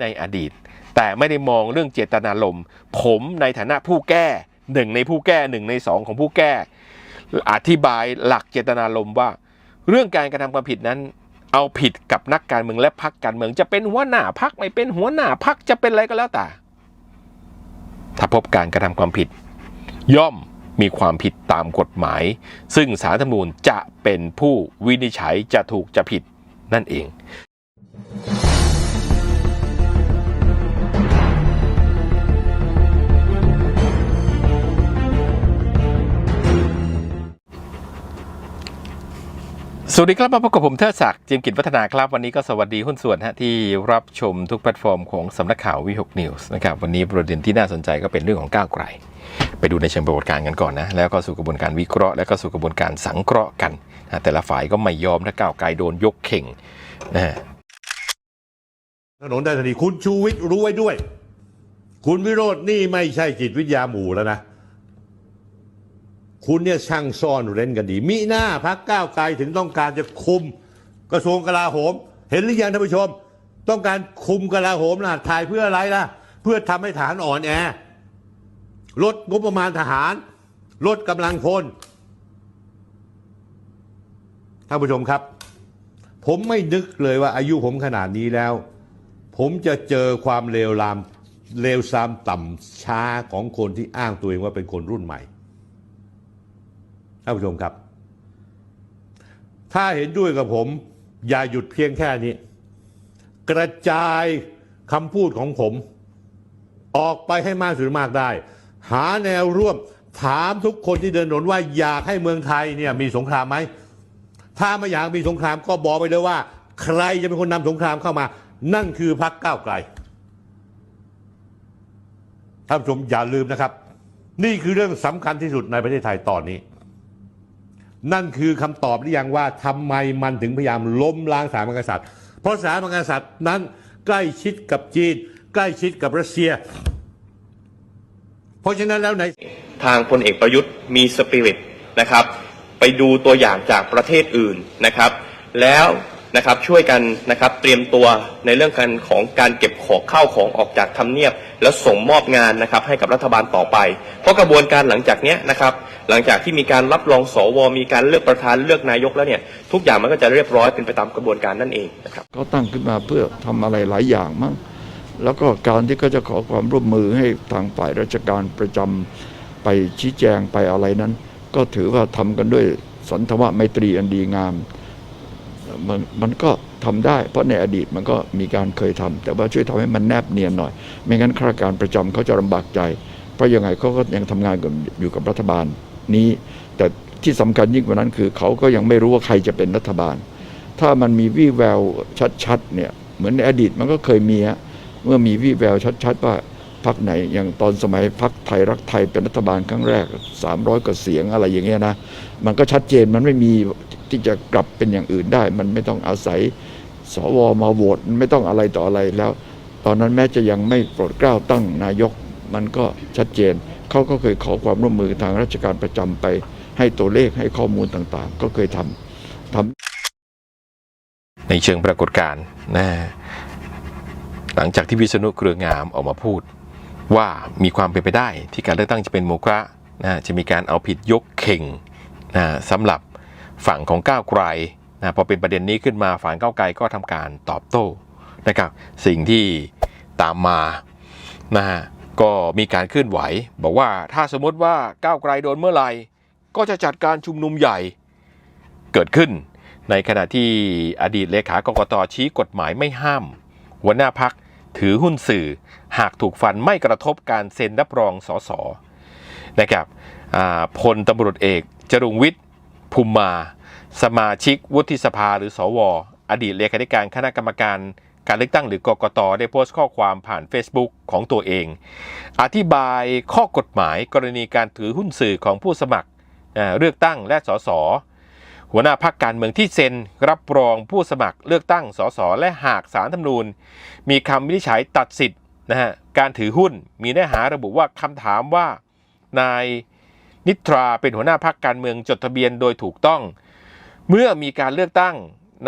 ในอดีต แต่ไม่ได้มองเรื่องเจตนารมณ์ผมในฐานะผู้แก้หนึ่งในผู้แก้หนึ่งในสองของผู้แก้ อธิบายหลักเจตนารมณ์ว่า เรื่องการกระทำความผิดนั้น เอาผิดกับนักการเมืองและพรรคการเมืองจะเป็นหัวหน้าพรรคไม่เป็นหัวหน้าพรรคจะเป็นอะไรก็แล้วแต่ถ้าพบการกระทำความผิด ย่อมมีความผิดตามกฎหมาย ซึ่งสารธรรมนูญจะเป็นผู้วินิจฉัยจะถูกจะผิดนั่นเอง สวัสดีครับมาพบกับผมเทิดศักดิ์เจียมกิจวัฒนาครับ วันนี้ก็สวัสดีหุ้นส่วนฮะที่รับชมทุกแพลตฟอร์มของสำนักข่าววิหกนิวส์นะครับวันนี้ประเด็นที่น่าสนใจก็เป็นเรื่องของก้าวไกล ไปดูในเชิงประวัติการกันก่อนนะ แล้วก็สู่กระบวนการวิเคราะห์แล้วก็สู่กระบวนการสังเคราะห์กันนะแต่ละฝ่ายก็ไม่ยอมถ้าก้าวไกลโดนยกเข่งนะฮะถนนได้ทันทีคุณชูวิทย์รู้ไว้ด้วย คุณวิโรจน์นี่ไม่ใช่จิตวิทยาหมู่แล้วนะ คุณเนี่ยช่างซ่อนเร้นกันดี มิหน้าพักก้าวไกลถึงต้องการจะคุมกระทรวงกลาโหม เห็นหรือยังท่านผู้ชม ต้องการคุมกลาโหมนะถ่ายเพื่ออะไรล่ะ เพื่อทำให้ฐานอ่อนแอ ลดงบประมาณทหาร ลดกำลังพลท่านผู้ชมครับ ผมไม่นึกเลยว่าอายุผมขนาดนี้แล้ว ผมจะเจอความเลวรามเลวซามต่ำช้าของคนที่อ้างตัวเองว่าเป็นคนรุ่นใหม่ ท่านผู้ชมครับ ถ้าเห็นด้วยกับผม อย่าหยุดเพียงแค่นี้ กระจายคำพูดของผม ออกไปให้มากสุดมากได้ หาแนวร่วมถามทุกคนที่เดินถนนว่าอยากให้เมืองไทยเนี่ยมีสงครามไหม ถ้าไม่อยากมีสงครามก็บอกไปเลยว่า ใครจะเป็นคนนำสงครามเข้ามา นั่นคือพรรคก้าวไกลท่านผู้ชมอย่าลืมนะครับ นี่คือเรื่องสำคัญที่สุดในประเทศไทยตอนนี้ นั่นคือคำตอบหรือยังว่าทำไมมันถึงพยายามล้มล้างสถาบันกษัตริย์ เพราะสถาบันกษัตริย์นั้นใกล้ชิดกับจีน ใกล้ชิดกับรัสเซีย เพราะฉะนั้นแล้วในทางพลเอกประยุทธ์มีสปิริตนะครับ ไปดูตัวอย่างจากประเทศอื่นนะครับ แล้วนะครับช่วยกันนะครับเตรียมตัวในเรื่องการของการเก็บของเข้าของออกจากทำเนียบ แล้วส่งมอบงานนะครับให้กับรัฐบาลต่อไป เพราะกระบวนการหลังจากเนี้ยนะครับหลังจากที่มีการรับรองสวมีการเลือกประธานเลือกนายกแล้วเนี่ยทุกอย่างมันก็จะเรียบร้อยเป็นไปตามกระบวนการนั่นเองนะครับเขาตั้งขึ้นมาเพื่อทำอะไรหลายอย่างมั้งแล้วก็การที่เขาจะขอความร่วมมือให้ทางฝ่ายราชการประจำไปชี้แจงไปอะไรนั้น ก็ถือว่าทำกันด้วยสันทวะไมตรีอันดีงาม มันมันก็ทำได้ เพราะในอดีตมันก็มีการเคยทำแต่ว่าช่วยทำให้มันแนบเนียนหน่อย ไม่งั้นข้าราชการประจำเขาจะลำบากใจ เพราะยังไงเขาก็ยังทำงานอยู่กับรัฐบาลนี้ แต่ที่สำคัญยิ่งกว่านั้นคือเขาก็ยังไม่รู้ว่าใครจะเป็นรัฐบาล ถ้ามันมีวี่แววชัดๆเนี่ยเหมือนในอดีตมันก็เคยมีฮะเมื่อมีวี่แววชัดๆว่าพักไหนอย่างตอนสมัยพักไทยรักไทยเป็นรัฐบาลครั้งแรก 300กว่าเสียงอะไรอย่างเงี้ยนะมันก็ชัดเจนมันไม่มี ที่จะกลับเป็นอย่างอื่นได้ มันไม่ต้องอาศัยสวมาโหวตไม่ต้องอะไรต่ออะไรแล้ว ตอนนั้นแม้จะยังไม่โปรดเกล้าตั้งนายก มันก็ชัดเจน เขาก็เคยขอความร่วมมือทางราชการประจำไป ให้ตัวเลขให้ข้อมูลต่างๆ ก็เคยทำทำในเชิงปรากฏการณ์นะหลังจากที่วิษณุเครืองามออกมาพูด ว่ามีความเป็นไปได้ที่การเลือกตั้งจะเป็นโมฆะนะจะมีการเอาผิดยกเข่งนะสำหรับ ฝั่งของก้าวไกลนะพอเป็นประเด็นนี้ขึ้นมาฝั่งก้าวไกลก็ทำการตอบโต้นะครับสิ่งที่ตามมานะฮะก็มีการเคลื่อนไหว บอกว่าถ้าสมมติว่าก้าวไกลโดนเมื่อไหร่ก็จะจัดการชุมนุมใหญ่เกิดขึ้น ในขณะที่อดีตเลขากกตชี้กฎหมายไม่ห้าม หัวหน้าพักถือหุ้นสื่อหากถูกฟันไม่กระทบการเซ็นรับรองสสนะครับพลตำรวจเอกจรุงวิทย์ ภูมิมา สมาชิกวุฒิสภาหรือสวอดีตเลขาธิการคณะกรรมการการเลือกตั้งหรือกกตได้โพสต์ข้อความผ่าน Facebook ของตัวเอง อธิบายข้อกฎหมายกรณีการถือหุ้นสื่อของผู้สมัครเลือกตั้งและสสหัวหน้าพักการเมืองที่เซ็นรับรองผู้สมัครเลือกตั้งสสและหากสารธรรมนูญ มีคำวินิจฉัยตัดสิทธิ์นะฮะการถือหุ้นมีเนื้อหาระบุว่าคำถามว่านาย นิทราเป็นหัวหน้าพักการเมืองจดทะเบียนโดยถูกต้อง เมื่อมีการเลือกตั้ง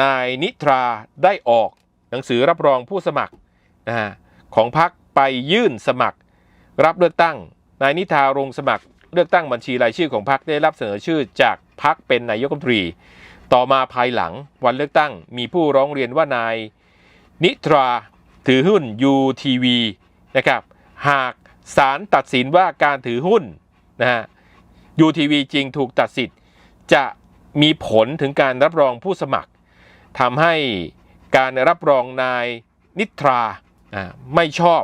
นายนิทราได้ออก หนังสือรับรองผู้สมัครนะฮะของพรรคไปยื่นสมัคร รับเลือกตั้ง นายนิทาลงสมัคร เลือกตั้งบัญชีรายชื่อของพรรคได้รับเสนอชื่อจากพรรคเป็นนายกรัฐมนตรี ต่อมาภายหลังวันเลือกตั้งมีผู้ร้องเรียนว่านายนิทราถือหุ้น UTV นะครับหากศาลตัดสินว่าการถือหุ้นนะฮะ UTV จริงถูกตัดสิทธิ์ จะมีผลถึงการรับรองผู้สมัครทำให้การรับรองนายนิทราไม่ชอบ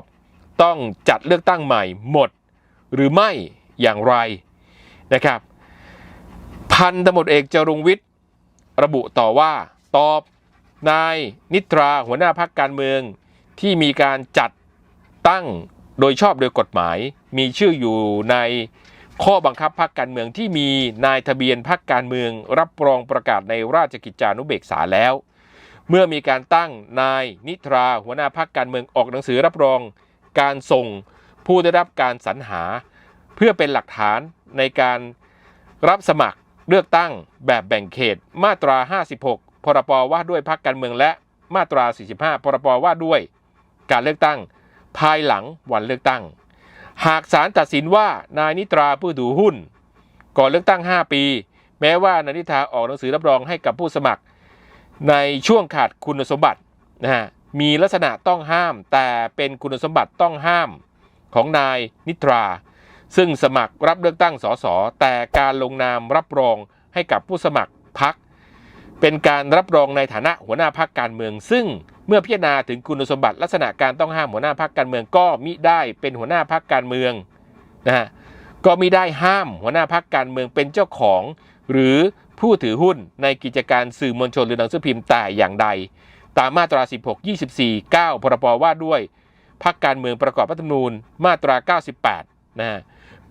ต้องจัดเลือกตั้งใหม่หมดหรือไม่อย่างไรนะครับ พันตำรวจเอกจรุงวิทย์ ระบุต่อว่าตอบนายนิทราหัวหน้าพักการเมือง ที่มีการจัดตั้งโดยชอบโดยกฎหมาย มีชื่ออยู่ใน ข้อบังคับพรรคการเมืองที่มีนายทะเบียนพรรคการเมืองรับรองประกาศในราชกิจจานุเบกษาแล้ว เมื่อมีการตั้งนายนิทราหัวหน้าพรรคการเมืองออกหนังสือรับรองการส่งผู้ได้รับการสรรหา เพื่อเป็นหลักฐานในการรับสมัครเลือกตั้งแบบแบ่งเขตมาตรา 56 พรบว่าด้วยพรรคการเมืองและมาตรา 45 พรบว่าด้วยการเลือกตั้ง ภายหลังวันเลือกตั้ง หากศาลตัดสินว่านายนิตราผู้ถือหุ้น ก่อนเลือกตั้ง 5 ปี แม้ว่านายนิทาออกหนังสือรับรองให้กับผู้สมัคร ในช่วงขาดคุณสมบัตินะฮะมีลักษณะต้องห้าม แต่เป็นคุณสมบัติต้องห้ามของนายนิตรา ซึ่งสมัครรับเลือกตั้งสสแต่การลงนามรับรองให้กับผู้สมัครพักเป็นการรับรองในฐานะหัวหน้าพักการเมืองซึ่ง เมื่อพิจารณาถึงคุณสมบัติลักษณะการต้องห้ามหัวหน้าพักการเมืองก็มิได้เป็นหัวหน้าพักการเมืองนะฮะก็มิได้ห้ามหัวหน้าพักการเมืองเป็นเจ้าของ หรือผู้ถือหุ้นในกิจการสื่อมวลชนหรือหนังสือพิมพ์แต่อย่างใด ตามมาตรา 16 24 9 พรบว่าด้วยพักการเมืองประกอบรัฐธรรมนูญมาตรา 98 นะฮะ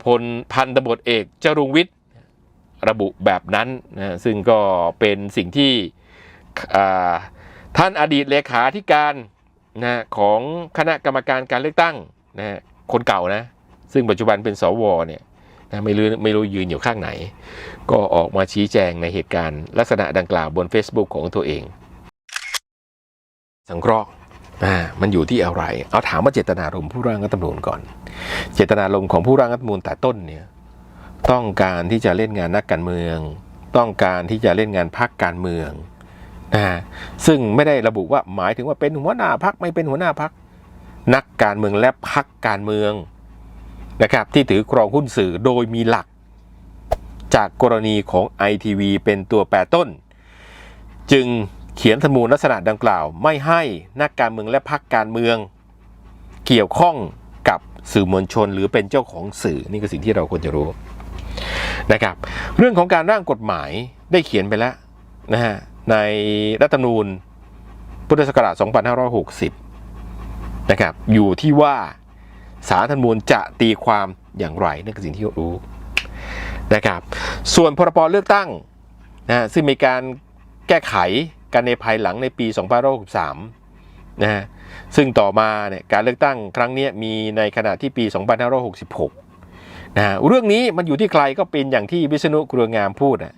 พลพันตำรวจเอกจรุงวิทย์ระบุแบบนั้นนะซึ่งก็เป็นสิ่งที่อ่า ท่านอดีตเลขาธิการนะของคณะกรรมการการเลือกตั้งนะคนเก่านะ ซึ่งปัจจุบันเป็นสวเนี่ยนะไม่รู้ไม่รู้ยืนอยู่ข้างไหน ก็ออกมาชี้แจงในเหตุการณ์ลักษณะดังกล่าวบน Facebook ของตัวเอง สังเคราะห์มันอยู่ที่อะไร เอาถามว่าเจตนารมณ์ผู้ร่างรัฐธรรมนูญก่อน เจตนารมณ์ของผู้ร่างรัฐธรรมนูญแต่ต้นเนี่ยต้องการที่จะเล่นงานนักการเมือง ต้องการที่จะเล่นงานพรรคการเมือง นะฮะซึ่งไม่ได้ระบุว่าหมายถึงว่าเป็นหัวหน้าพรรคไม่เป็นหัวหน้าพรรคนักการเมืองและพรรคการเมืองนะครับที่ถือครองหุ้นสื่อโดยมีหลัก จากกรณีของ ITV เป็นตัวแปรต้น จึงเขียนธรรมนูญลักษณะดังกล่าว ไม่ให้นักการเมืองและพรรคการเมือง เกี่ยวข้องกับสื่อมวลชนหรือเป็นเจ้าของสื่อนี่คือสิ่งที่เราควรจะรู้นะครับ เรื่องของการร่างกฎหมายได้เขียนไปแล้วนะฮะ ในรัฐธรรมนูญพุทธศักราช 2560 นะครับ อยู่ที่ว่าสารธรรมนูญจะตีความอย่างไรนั่นคือสิ่งที่รู้นะครับ ส่วนพรบเลือกตั้งนะฮะซึ่งมีการแก้ไขกันในภายหลังในปี 2563 นะฮะ ซึ่งต่อมาเนี่ยการเลือกตั้งครั้งนี้มีในขณะที่ปี 2566 นะฮะ เรื่องนี้มันอยู่ที่ใครก็เป็นอย่างที่วิษณุเครืองามพูดอะ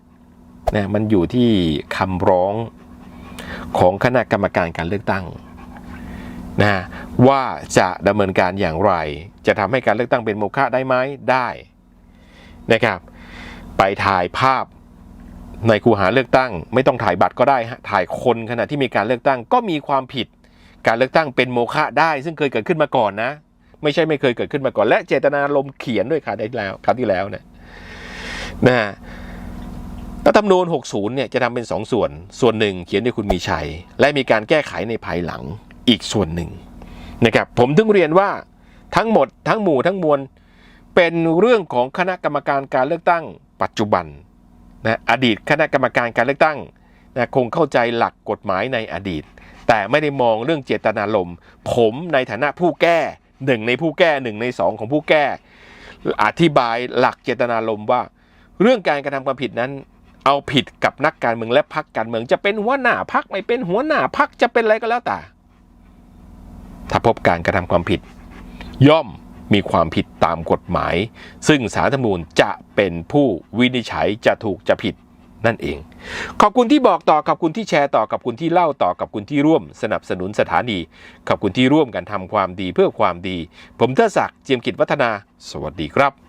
นะมันอยู่ที่คำร้องของคณะกรรมการการเลือกตั้งนะว่าจะดำเนินการอย่างไร จะทำให้การเลือกตั้งเป็นโมฆะได้ไหมได้นะครับ ไปถ่ายภาพในคูหาเลือกตั้ง ไม่ต้องถ่ายบัตรก็ได้ถ่ายคนขณะที่มีการเลือกตั้งก็มีความผิดการเลือกตั้งเป็นโมฆะได้ ซึ่งเคยเกิดขึ้นมาก่อนนะ ไม่ใช่ไม่เคยเกิดขึ้นมาก่อน และเจตนาลมเขียนด้วยค่ะได้แล้วครั้งที่แล้วเนี่ยนะ รัฐธรรมนูญ 60 เนี่ยจะทำเป็น 2 ส่วน ส่วนหนึ่งเขียนโดยคุณมีชัย และมีการแก้ไขในภายหลังอีกส่วนหนึ่งนะครับผมถึงเรียนว่าทั้งหมดทั้งหมู่ทั้งมวลเป็นเรื่องของคณะกรรมการการเลือกตั้ง ปัจจุบันนะอดีตคณะกรรมการการเลือกตั้งนะคงเข้าใจหลักกฎหมายในอดีต แต่ไม่ได้มองเรื่องเจตนารมณ์ผมในฐานะผู้แก้หนึ่งในผู้แก้หนึ่งในสองของผู้แก้ อธิบายหลักเจตนารมณ์ว่า เรื่องการกระทำความผิดนั้น เอาผิดกับนักการเมืองและพรรคการเมือง จะเป็นหัวหน้าพรรคไม่เป็นหัวหน้าพรรคจะเป็นอะไรก็แล้วแต่ถ้าพบการกระทำความผิด ย่อมมีความผิดตามกฎหมาย ซึ่งสารธรรมนูญจะเป็นผู้วินิจฉัยจะถูกจะผิดนั่นเอง ขอบคุณที่บอกต่อขอบคุณที่แชร์ต่อขอบคุณที่เล่าต่อขอบคุณที่ร่วมสนับสนุนสถานีขอบคุณที่ร่วมกันทำความดีเพื่อความดี ผมเทดศักดิ์เจียมกิจวัฒนา สวัสดีครับ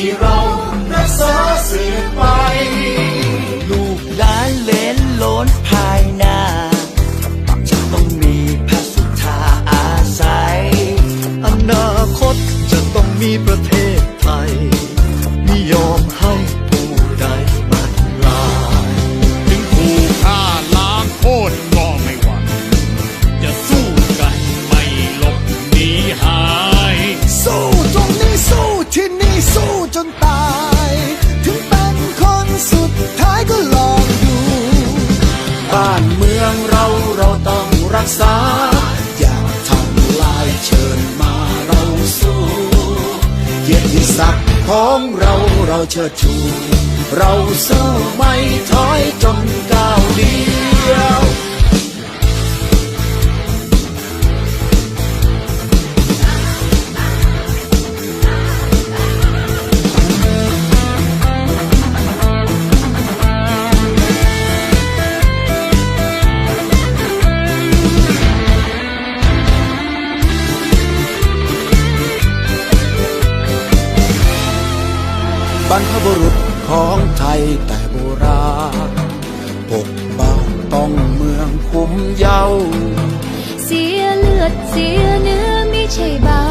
ที่เราได้สืบไป ลูกหลานเลนล้นภายหน้า จะต้องมีพระสุธาอาศัย อนาคตจะต้องมีประเทศ ศักดิ์ของเราเราเชิดชู เราสู้ไม่ถอยจนก้าวเดียว แต่โบราณ ปกป้องต้องเมืองคุ้มเยา เสียเลือดเสียเนื้อไม่ใช่เบา